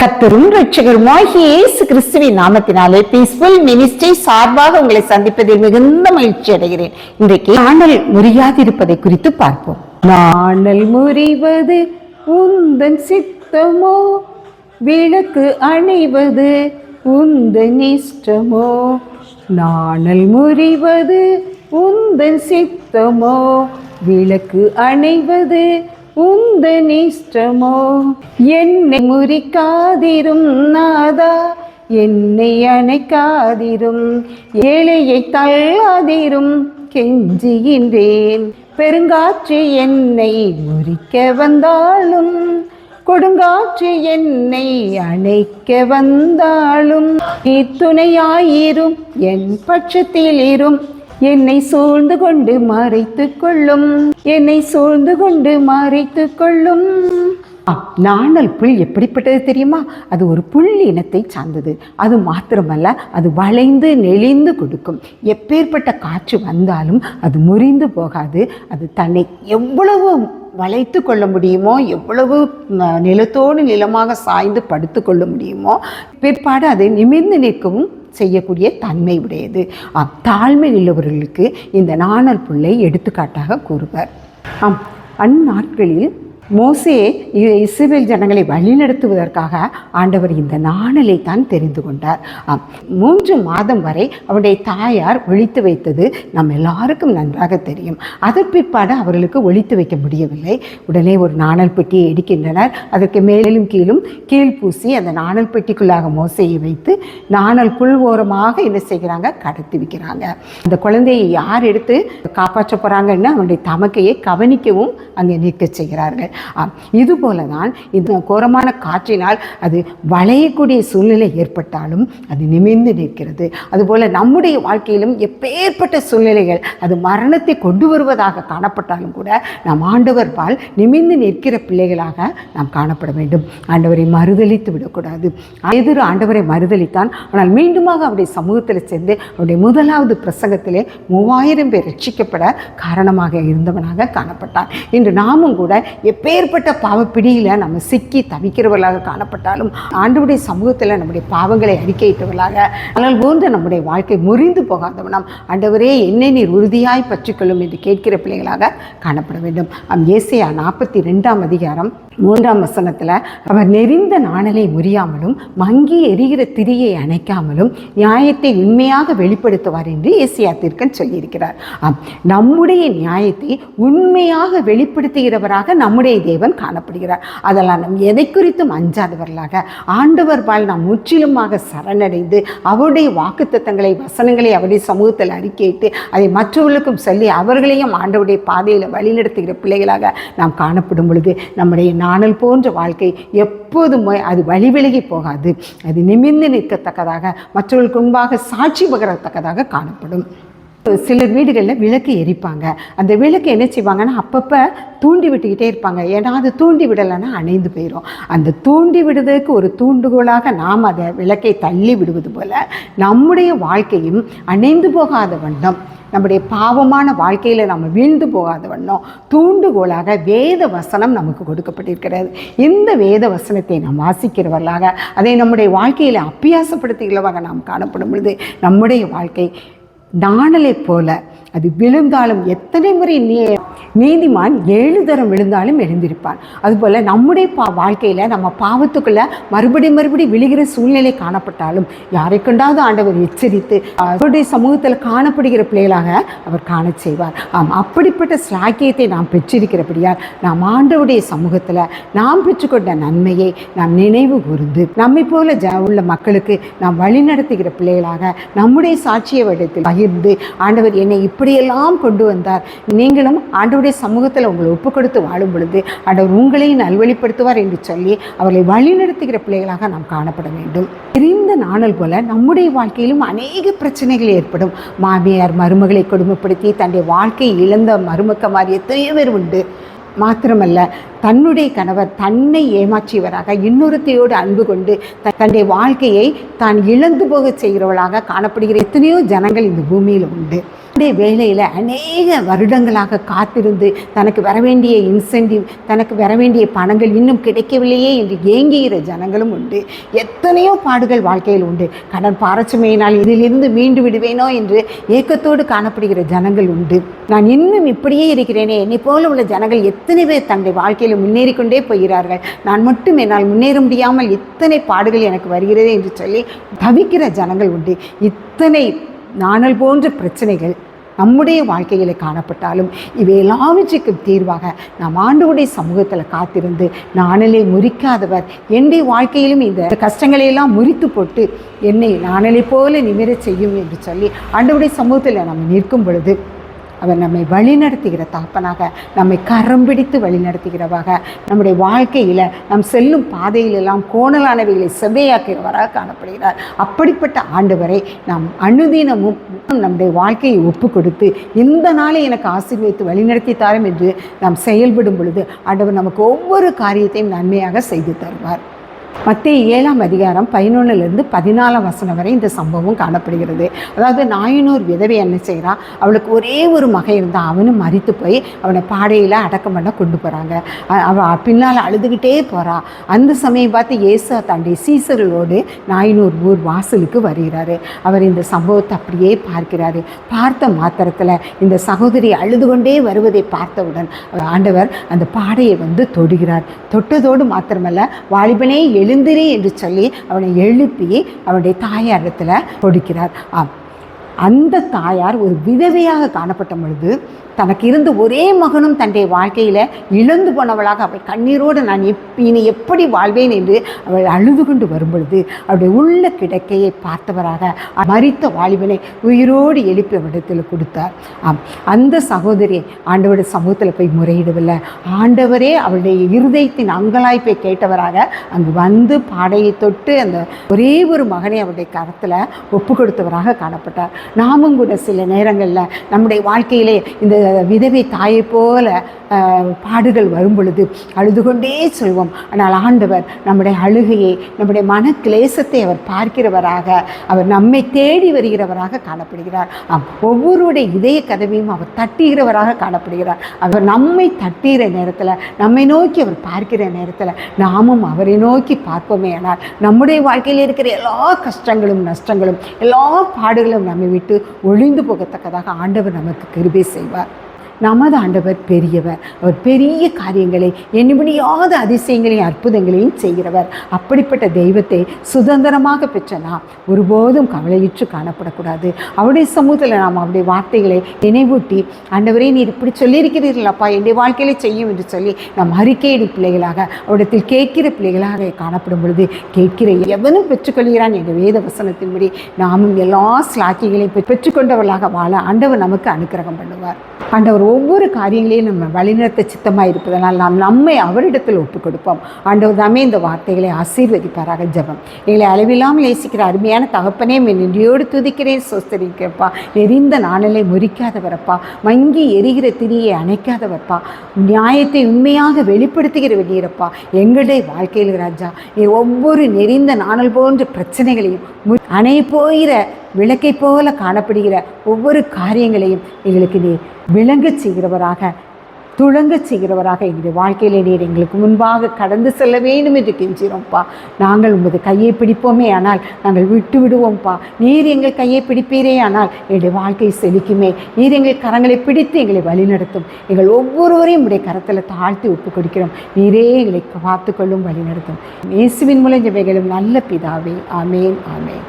கத்தரும் ரட்சகருமாகிய இயேசு கிறிஸ்துவின் நாமத்தினாலே பீஸ்ஃபுல் மினிஸ்ட்ரி சார்பாக உங்களை சந்திப்பதில் மிகுந்த மகிழ்ச்சி அடைகிறேன். இன்றைக்கு நாணல் முறியாதிருப்பதை குறித்து பார்ப்போம். நாணல் முறிவது உந்தன் சித்தமோ? விளக்கு அணைவது உந்தன் இஷ்டமோ? நாணல் முறிவது உந்தன் சித்தமோ? விளக்கு அணைவது உந்தன் இஷ்டமோ என்னை முறிக்காதிரும் நாதா என்னை அணைக்காதிரும் ஏழையை தள்ளாதிரும் கெஞ்சுகின்றேன். பெருங்காற்று என்னை முறிக்க வந்தாலும் கொடுங்காற்று என்னை அணைக்க வந்தாலும் நீ துணையாயிரும் என் பட்சத்தில் இரும் என்னை சூழ்ந்து கொண்டு மறைத்து கொள்ளும். என்னை சூழ்ந்து கொண்டு மறைத்து கொள்ளும். நாணல் புல் எப்படிப்பட்டது தெரியுமா? அது ஒரு புல் இனத்தை சார்ந்தது. அது மாத்திரமல்ல அது வளைந்து நெளிந்து கொடுக்கும். எப்பேற்பட்ட காற்று வந்தாலும் அது முறிந்து போகாது. அது தன்னை எவ்வளவு வளைத்து கொள்ள முடியுமோ எவ்வளவு நிலத்தோடு நிலமாக சாய்ந்து படுத்து கொள்ள முடியுமோ பிற்பாடு அது நிமிர்ந்து நிற்கவும் செய்யக்கூடிய தன்மை உடையது. அத்தாழ்மை தாழ்மை உள்ளவர்களுக்கு இந்த நாணல் புல்லை எடுத்துக்காட்டாக கூறுவர். ஆம் அந்நாட்களில் மோசே இ- ஜனங்களை வழிநடத்துவதற்காக ஆண்டவர் இந்த நாணலை தான் தெரிந்து கொண்டார். மூன்று மாதம் வரை அவருடைய தாயார் ஒழித்து வைத்தது நம்ம எல்லாருக்கும் நன்றாக தெரியும். அதன் பிற்பாடு அவர்களுக்கு ஒழித்து வைக்க முடியவில்லை. உடனே ஒரு நாணல் பெட்டியை எடுக்கின்றனர். அதற்கு மேலும் கீழும் கீழ் பூசி அந்த நாணல் பெட்டிக்குள்ளாக மோசையை வைத்து நாணல் புல் ஓரமாக என்ன செய்கிறாங்க? கடத்தி வைக்கிறாங்க. அந்த குழந்தையை யார் எடுத்து காப்பாற்ற போகிறாங்கன்னு அவனுடைய தமக்கையை கவனிக்கவும் அங்கே நிற்க செய்கிறார்கள். இது போல தான் இந்த கோரமான காற்றினால் அது வளையக்கூடிய சூழ்நிலை ஏற்பட்டாலும் அது நிமிர்ந்து நிற்கிறது. அதுபோல் நம்முடைய வாழ்க்கையிலும் எப்பேற்பட்ட சூழ்நிலைகள் அது மரணத்தை கொண்டு வருவதாக காணப்பட்டாலும் கூட நாம் ஆண்டவர் பால் நிமிர்ந்து நிற்கிற பிள்ளைகளாக நாம் காணப்பட வேண்டும். ஆண்டவரை மறுதலித்து விடக்கூடாது. எதிர் ஆண்டவரை மறுதளித்தான் ஆனால் மீண்டுமாக அவருடைய சமூகத்தில் சேர்ந்து அவருடைய முதலாவது பிரசங்கத்திலே மூவாயிரம் பேர் ரட்சிக்கப்பட காரணமாக இருந்தவனாக காணப்பட்டான். இன்று நாமும் கூட எப்பேற்பட்ட பாவப்பிடியில் நம்ம சிக்கி தவிக்கிறவர்களாக காணப்பட்டாலும் ஆண்டுடைய சமூகத்தில் நம்முடைய பாவங்களை அறிக்கையிட்டவர்களாக ஆனால் போன்ற நம்முடைய வாழ்க்கை முறிந்து போகாதவனம் ஆண்டவரே என்னை நீர் உறுதியாய் பற்றிக்கொள்ளும் என்று கேட்கிற பிள்ளைகளாக காணப்பட வேண்டும். அம் ஏசையா நாற்பத்தி ரெண்டாம் அதிகாரம் மூன்றாம் வசனத்தில் அவர் நெறிந்த நாணலை முறியாமலும் மங்கி எரிகிற திரியை அணைக்காமலும் நியாயத்தை உண்மையாக வெளிப்படுத்துவார் என்று ஏசியா தீர்க்கன் சொல்லியிருக்கிறார். ஆம் நம்முடைய நியாயத்தை உண்மையாக வெளிப்படுத்துகிறவராக நம்முடைய தேவன் காணப்படுகிறார். அதெல்லாம் நம் எதை குறித்தும் அஞ்சாதவர்களாக ஆண்டவர் பால் நாம் முற்றிலுமாக சரணடைந்து அவருடைய வாக்குத்தத்தங்களை வசனங்களை அவருடைய சமூகத்தில் அறிக்கையிட்டு அதை மற்றவர்களுக்கும் சொல்லி அவர்களையும் ஆண்டவருடைய பாதையில் வழிநடத்துகிற பிள்ளைகளாக நாம் காணப்படும் பொழுது நம்முடைய நாணல் போன்ற வாழ்க்கை எப்போதும் அது வழிவிலகி போகாது. அது நிமிர்ந்து நிற்கத்தக்கதாக மற்றவர்களுக்கு முன்பாக சாட்சி பகரத்தக்கதாக காணப்படும். சிலர் வீடுகளில் விளக்கு எரிப்பாங்க. அந்த விளக்கு என்ன செய்வாங்கன்னா அப்பப்போ தூண்டி விட்டுக்கிட்டே இருப்பாங்க. ஏன்னா அது தூண்டி விடலைன்னா அணைந்து போயிடும் அந்த தூண்டி விடுவதற்கு ஒரு தூண்டுகோலாக நாம் அதை விளக்கை தள்ளி விடுவது போல நம்முடைய வாழ்க்கையும் அணைந்து போகாத வண்ணம். நம்முடைய பாவமான வாழ்க்கையில் நம்ம வீழ்ந்து போகாத வண்ணம் தூண்டுகோலாக வேத வசனம் நமக்கு கொடுக்கப்பட்டிருக்கிறது. இந்த வேத வசனத்தை நாம் வாசிக்கிறவர்களாக அதை நம்முடைய வாழ்க்கையில் அப்பியாசப்படுத்துகிறவராக நாம் காணப்படும் பொழுது நம்முடைய வாழ்க்கை நாணலைப் போல அது விழுந்தாலும் எத்தனை முறை நீ நீதிமான் ஏழு தரம் விழுந்தாலும் எழுந்திருப்பான். அதுபோல் நம்முடைய பா வாழ்க்கையில் நம்ம பாவத்துக்குள்ளே மறுபடி மறுபடி விழுகிற சூழ்நிலை காணப்பட்டாலும் யாரை கொண்டாவது ஆண்டவர் எச்சரித்து அவருடைய சமூகத்தில் காணப்படுகிற பிள்ளைகளாக அவர் காண செய்வார். ஆம் அப்படிப்பட்ட சாக்கியத்தை நாம் பெற்றிருக்கிறபடியால் நாம் ஆண்டவருடைய சமூகத்தில் நாம் பெற்றுக்கொண்ட நன்மையை நாம் நினைவு கூர்ந்து நம்மை போல ஜ உள்ள மக்களுக்கு நாம் வழிநடத்துகிற பிள்ளைகளாக நம்முடைய சாட்சிய வடத்தில் பகிர்ந்து ஆண்டவர் என்னை இப்படி இப்படியெல்லாம் கொண்டு வந்தார். நீங்களும் ஆண்டவுடைய சமூகத்தில் உங்களை ஒப்பு கொடுத்து வாழும் பொழுது ஆண்டவர் உங்களையும் நல்வழிப்படுத்துவார் என்று சொல்லி அவர்களை வழிநடத்துகிற பிள்ளைகளாக நாம் காணப்பட வேண்டும். தெரிந்த நாணல் போல நம்முடைய வாழ்க்கையிலும் அநேக பிரச்சனைகள் ஏற்படும். மாமியார் மருமகளை கொடுமைப்படுத்தி தன்னுடைய வாழ்க்கையை இழந்த மருமக்க மாதிரி எத்தனையோ பேர் உண்டு. மாத்திரமல்ல தன்னுடைய கணவர் தன்னை ஏமாற்றியவராக இன்னொருத்தையோடு அன்பு கொண்டு த- தன்னுடைய வாழ்க்கையை தான் இழந்து போக செய்கிறவளாக காணப்படுகிற எத்தனையோ ஜனங்கள் இந்த பூமியில் உண்டு. அப்படியே வேலையில் அநேக வருடங்களாக காத்திருந்து தனக்கு வர வேண்டிய இன்சென்டிவ் தனக்கு வர வேண்டிய பணங்கள் இன்னும் கிடைக்கவில்லையே என்று ஏங்குகிற ஜனங்களும் உண்டு. எத்தனையோ பாடுகள் வாழ்க்கையில் உண்டு. கடன் பாரச்சுமையினால் இதிலிருந்து மீண்டு விடுவேனோ என்று ஏக்கத்தோடு காணப்படுகிற ஜனங்கள் உண்டு. நான் இன்னும் இப்படியே இருக்கிறேனே. என்னை போல உள்ள ஜனங்கள் எத்தனை பேர் தன்னுடைய வாழ்க்கையில் முன்னேறி கொண்டே போகிறார்கள்? நான் மட்டும் என்னால் முன்னேற முடியாமல் இத்தனை பாடுகள் எனக்கு வருகிறது என்று சொல்லி தவிக்கிற ஜனங்கள் உண்டு. இத்தனை நாணல் போன்ற பிரச்சனைகள் நம்முடைய வாழ்க்கையில் காணப்பட்டாலும் இவை தீர்வாக நாம் ஆண்டவருடைய சமூகத்தில் காத்திருந்து நானலே முறிக்காதவர். என்னுடைய வாழ்க்கையிலும் இந்த கஷ்டங்களை எல்லாம் முறித்து போட்டு என்னை நாணலை போல நிமிரச் செய்யும் என்று சொல்லி ஆண்டவுடைய சமூகத்தில் நம்ம நிற்கும் பொழுது அவர் நம்மை வழிநடத்துகிற தாப்பனாக நம்மை கரம் பிடித்து வழிநடத்துகிறவாக நம்முடைய வாழ்க்கையில் நம் செல்லும் பாதையிலெல்லாம் கோணலானவைகளை செவ்வையாக்கிறவராக காணப்படுகிறார். அப்படிப்பட்ட ஆண்டவரை நாம் அனுதினமும் நம்முடைய வாழ்க்கையை ஒப்பு கொடுத்து இந்த நாளை எனக்கு ஆசீர்வதித்து வழிநடத்தி தாரும் என்று நாம் செயல்படும் பொழுது ஆண்டவர் நமக்கு ஒவ்வொரு காரியத்தையும் நன்மையாக செய்து தருவார். மத்திய ஏழாம் அதிகாரம் பதினொன்னுலேருந்து பதினாலாம் வசனம் வரை இந்த சம்பவம் காணப்படுகிறது. அதாவது நாயனூர் விதவை என்ன செய்கிறா அவளுக்கு ஒரே ஒரு மகன் இருந்தான் அவனும் மறித்து போய் அவனை பாடையில் அடக்கம் பண்ண கொண்டு போகிறாங்க அவள் பின்னால் அழுதுகிட்டே போகிறா அந்த சமயம் பார்த்து ஏசா தாண்டி சீசர்களோடு நாயனூர் ஊர் வாசலுக்கு வருகிறாரு. அவர் இந்த சம்பவத்தை அப்படியே பார்க்கிறாரு. பார்த்த மாத்திரத்தில் இந்த சகோதரி அழுது கொண்டே வருவதை பார்த்தவுடன் ஆண்டவர் அந்த பாடையை வந்து தொடுகிறார். தொட்டதோடு மாத்திரமல்ல வாலிபனே எழுந்திரி என்று சொல்லி அவனை எழுப்பி அவனுடைய தாயாரிடத்தில் கொடுக்கிறார் ஆம். அந்த தாயார் ஒரு விதவையாக காணப்பட்ட பொழுது தனக்கு இருந்த ஒரே மகனும் தன்னுடைய வாழ்க்கையில் இழந்து போனவளாக அவள் கண்ணீரோடு நான் எப் இனி எப்படி வாழ்வேன் என்று அவள் அழுது கொண்டு வரும்பொழுது அவளுடைய உள்ள கிடக்கையை பார்த்தவராக மறித்த வாலிபனை உயிரோடு எழுப்பி அவரிடத்தில் கொடுத்தார். ஆம் அந்த சகோதரி ஆண்டவருடைய சமூகத்தில் போய் முறையிடவில்லை. ஆண்டவரே அவளுடைய இருதயத்தின் அங்கலாய்ப்பை கேட்டவராக அங்கு வந்து பாடையை தொட்டு அந்த ஒரே ஒரு மகனை அவருடைய கரத்தில் ஒப்பு கொடுத்தவராக காணப்பட்டார். நாமும் கூட சில நேரங்களில் நம்முடைய வாழ்க்கையிலே இந்த விதவை தாயை போல பாடுகள் வரும் பொழுது அழுது கொண்டே சொல்வோம். ஆனால் ஆண்டவர் நம்முடைய அழுகையை நம்முடைய மன கிளேசத்தை அவர் பார்க்கிறவராக அவர் நம்மை தேடி வருகிறவராக காணப்படுகிறார். ஒவ்வொருடைய இதய கதவையும் அவர் தட்டுகிறவராக காணப்படுகிறார். அவர் நம்மை தட்டுகிற நேரத்தில் நம்மை நோக்கி அவர் பார்க்கிற நேரத்தில் நாமும் அவரை நோக்கி பார்ப்போமே ஆனால் நம்முடைய வாழ்க்கையில் இருக்கிற எல்லா கஷ்டங்களும் நஷ்டங்களும் எல்லா பாடுகளும் நம்மை விட்டு ஒழிந்து போகத்தக்கதாக ஆண்டவர் நமக்கு கிருபை செய்வார். நமது ஆண்டவர் பெரியவர். அவர் பெரிய காரியங்களை எண்ணிபடியாத அதிசயங்களையும் அற்புதங்களையும் செய்கிறவர். அப்படிப்பட்ட தெய்வத்தை சுதந்திரமாக பெற்ற நாம் ஒருபோதும் கவலையுற்று காணப்படக்கூடாது. அவருடைய சமூகத்தில் நாம் அவருடைய வார்த்தைகளை நினைவூட்டி ஆண்டவரே நீர் இப்படி சொல்லியிருக்கிறீர்களப்பா என்னுடைய வாழ்க்கையில செய்யும் என்று சொல்லி நாம் அறிக்கையிடும் பிள்ளைகளாக அவரிடத்தில் கேட்கிற பிள்ளைகளாக காணப்படும் பொழுது கேட்கிற எவனும் பெற்றுக்கொள்கிறான் என்ற வேத வசனத்தின்படி நாமும் எல்லா ஸ்லாக்கிகளையும் பெற்றுக்கொண்டவர்களாக வாழ ஆண்டவர் நமக்கு அனுக்கிரகம் பண்ணுவார். ஆண்டவர் ஒவ்வொரு காரியங்களையும் நம்ம வழிநடத்த சித்தமாக இருப்பதனால் நாம் நம்மை அவரிடத்தில் ஒப்புக் கொடுப்போம் ஆண்டவர் தாமே இந்த வார்த்தைகளை ஆசீர்வதிப்பாராக ஜபம். எங்களை அளவில்லாமல் நேசிக்கிற அருமையான தகப்பனே நெடியோடு துதிக்கிறேன். சொஸ்தரிக்கிறப்பா எரிந்த நாணலை முறிக்காதவரப்பா. மங்கி எரிகிற திரியை அணைக்காதவர்ப்பா. நியாயத்தை உண்மையாக வெளிப்படுத்துகிற வெளியிறப்பா எங்களுடைய வாழ்க்கையில் ராஜா நீ ஒவ்வொரு நெறிந்த நாணல் போன்ற பிரச்சனைகளையும் அணை போகிற விளக்கை போல காணப்படுகிற ஒவ்வொரு காரியங்களையும் எங்களுக்கு நீ விளங்க செய்கிறவராக துளங்க செய்கிறவராக எங்களுடைய வாழ்க்கையில் நீர் எங்களுக்கு முன்பாக கடந்து செல்ல வேண்டும் என்று கெஞ்சிரோம்ப்பா நாங்கள் உமது கையை பிடிப்போமே ஆனால் நாங்கள் விட்டு விடுவோம்ப்பா. நீர் எங்கள் கையை பிடிப்பீரே ஆனால் எங்களுடைய வாழ்க்கை செழிக்குமே. நீர் எங்கள் கரங்களை பிடித்து எங்களை வழிநடத்தும். எங்கள் ஒவ்வொருவரையும் உடைய கரத்தில் தாழ்த்தி ஒப்பு கொடுக்கிறோம். நீரே எங்களை காத்துக்கொள்ளும் வழிநடத்தும். இயேசுவின் மூலம் இவைகளும் நல்ல பிதாவே. ஆமேன் ஆமேன்.